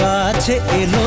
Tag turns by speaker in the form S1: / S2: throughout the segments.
S1: কাছে এলো।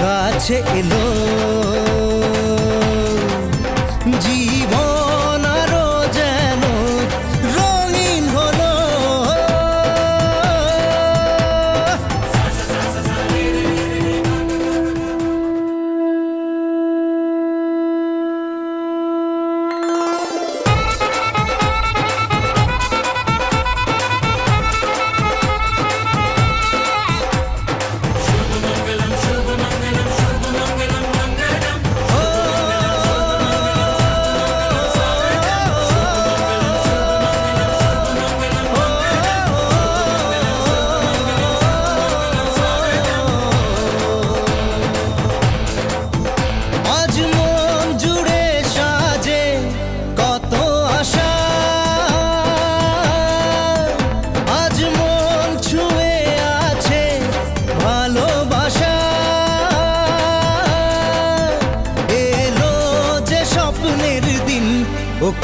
S1: কাছে এলো।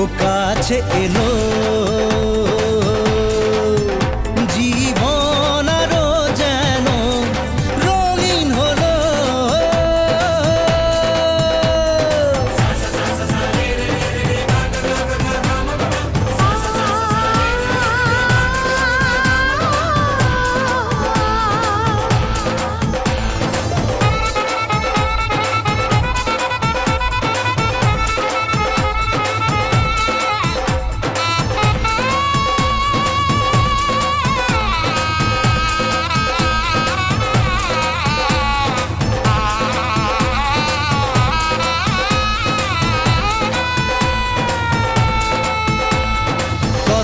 S1: ও কাছে এলো।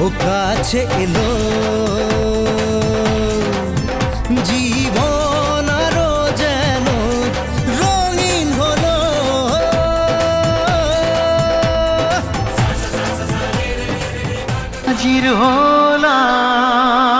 S1: ও কাছে এলো। জীবন যেন হলো।
S2: হাজির হলাম।